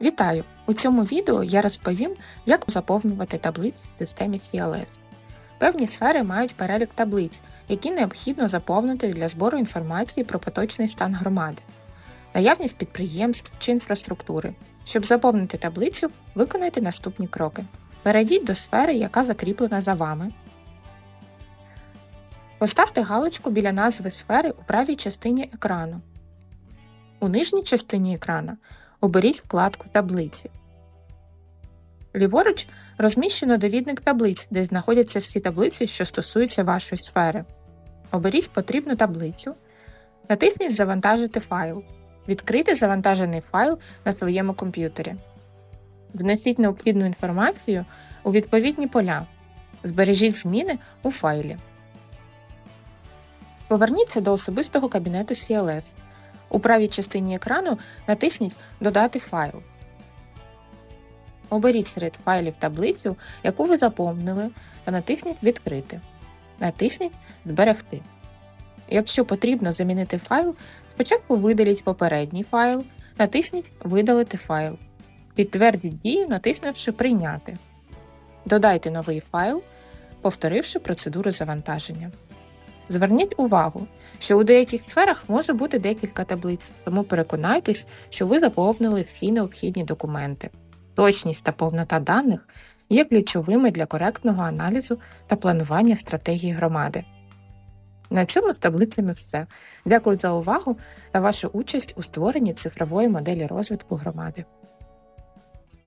Вітаю! У цьому відео я розповім, як заповнювати таблиці в системі CLS. Певні сфери мають перелік таблиць, які необхідно заповнити для збору інформації про поточний стан громади, наявність підприємств чи інфраструктури. Щоб заповнити таблицю, виконайте наступні кроки. Перейдіть до сфери, яка закріплена за вами. Поставте галочку біля назви сфери у правій частині екрану. У нижній частині екрана оберіть вкладку Таблиці. Ліворуч розміщено довідник таблиць, де знаходяться всі таблиці, що стосуються вашої сфери. Оберіть потрібну таблицю, натисніть Завантажити файл. Відкрийте завантажений файл на своєму комп'ютері. Внесіть необхідну інформацію у відповідні поля. Збережіть зміни у файлі. Поверніться до особистого кабінету CLS. У правій частині екрану натисніть Додати файл. Оберіть серед файлів таблицю, яку ви заповнили, та натисніть Відкрити. Натисніть Зберегти. Якщо потрібно замінити файл, спочатку видаліть попередній файл, натисніть Видалити файл. Підтвердіть дію, натиснувши Прийняти. Додайте новий файл, повторивши процедуру завантаження. Зверніть увагу, що у деяких сферах може бути декілька таблиць, тому переконайтесь, що ви заповнили всі необхідні документи. Точність та повнота даних є ключовими для коректного аналізу та планування стратегії громади. На цьому таблицями все. Дякую за увагу та вашу участь у створенні цифрової моделі розвитку громади.